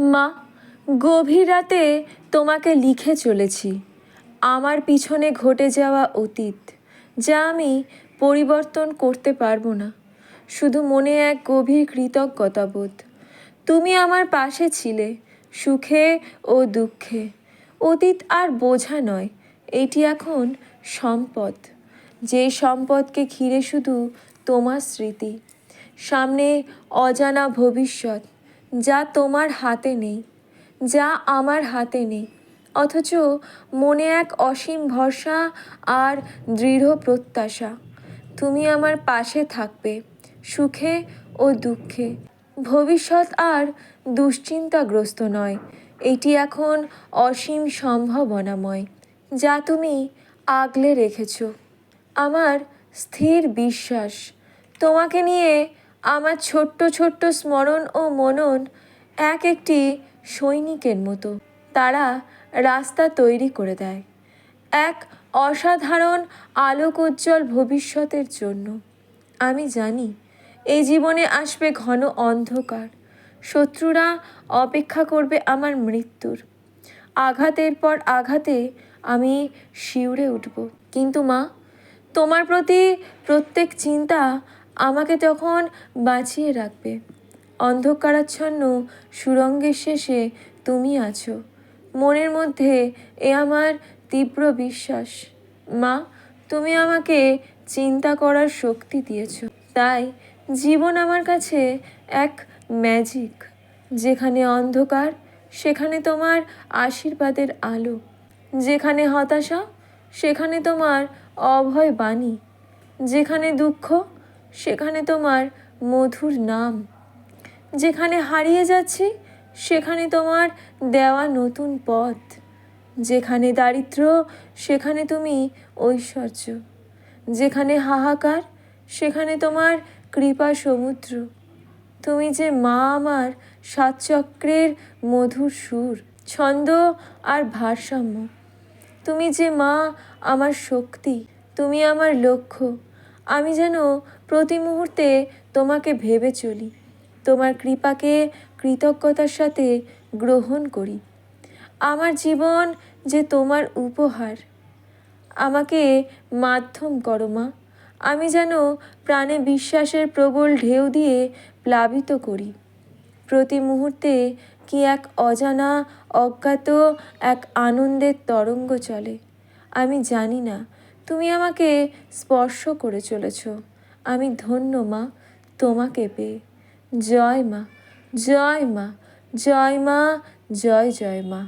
মা, গভীর রাতে তোমাকে লিখে চলেছি। আমার পিছনে ঘটে যাওয়া অতীত, যা আমি পরিবর্তন করতে পারব না। শুধু মনে এক গভীর কৃতজ্ঞতাবোধ তুমি আমার পাশে ছিলে, সুখে ও দুঃখে। অতীত আর বোঝা নয়, এটি এখন সম্পদ। যে সম্পদকে ঘিরে শুধু তোমার স্মৃতি। সামনে অজানা ভবিষ্যৎ। যা তোমার হাতে নেই, যা আমার হাতে নেই, অথচ মনে এক অসীম ভরসা আর দৃঢ় প্রত্যাশা। তুমি আমার পাশে থাকবে, সুখে ও দুঃখে। ভবিষ্যৎ আর দুশ্চিন্তাগ্রস্ত নয়, এটি এখন অসীম সম্ভাবনাময়, যা তুমি আগলে রেখেছো। আমার স্থির বিশ্বাস, তোমাকে নিয়ে আমার ছোট্ট ছোট্ট স্মরণ ও মনন এক একটি সৈনিকের মতো। তারা রাস্তা তৈরি করে দেয়। এক অসাধারণ আলোক উজ্জ্বল ভবিষ্যতের জন্য। আমি জানি এই জীবনে আসবে ঘন অন্ধকার। শত্রুরা অপেক্ষা করবে আমার মৃত্যুর। আঘাতের পর আঘাতে আমি শিউরে উঠব। কিন্তু মা, তোমার প্রতি প্রত্যেক চিন্তা আমাকে তখন বাঁচিয়ে রাখবে। অন্ধকারাচ্ছন্ন সুরঙ্গের শেষে তুমি আছো। মনের মধ্যে এ আমার তীব্র বিশ্বাস। মা, তুমি আমাকে চিন্তা করার শক্তি দিয়েছ। তাই জীবন আমার কাছে এক ম্যাজিক যেখানে অন্ধকার, সেখানে তোমার আশীর্বাদের আলো। যেখানে হতাশা, সেখানে তোমার অভয় বাণী। যেখানে দুঃখ সেখানে তোমার মধুর নাম। যেখানে হারিয়ে যাচ্ছি, সেখানে তোমার দেওয়া নতুন পথ। যেখানে দারিদ্র সেখানে তুমি ঐশ্বর্য। যেখানে হাহাকার, সেখানে তোমার কৃপা সমুদ্র। তুমি যে মা আমার সাত চক্রের মধুর সুর, ছন্দ আর ভারসাম্য। তুমি যে মা আমার শক্তি, তুমি আমার লক্ষ্য। আমি যেন প্রতি মুহূর্তে তোমাকে ভেবে চলি, তোমার কৃপাকে কৃতজ্ঞতার সাথে গ্রহণ করি। আমার জীবন যে তোমার উপহার। আমাকে মাধ্যম করো মা। আমি যেন প্রাণে বিশ্বাসের প্রবল ঢেউ দিয়ে প্লাবিত করি। প্রতি মুহূর্তে কি এক অজানা, অজ্ঞাত, এক আনন্দের তরঙ্গ চলে, আমি জানি না তুমি আমাকে স্পর্শ করে চলেছ। আমি ধন্য মা, তোমাকে পেয়ে। জয় মা জয় মা জয় মা, জয় জয় মা।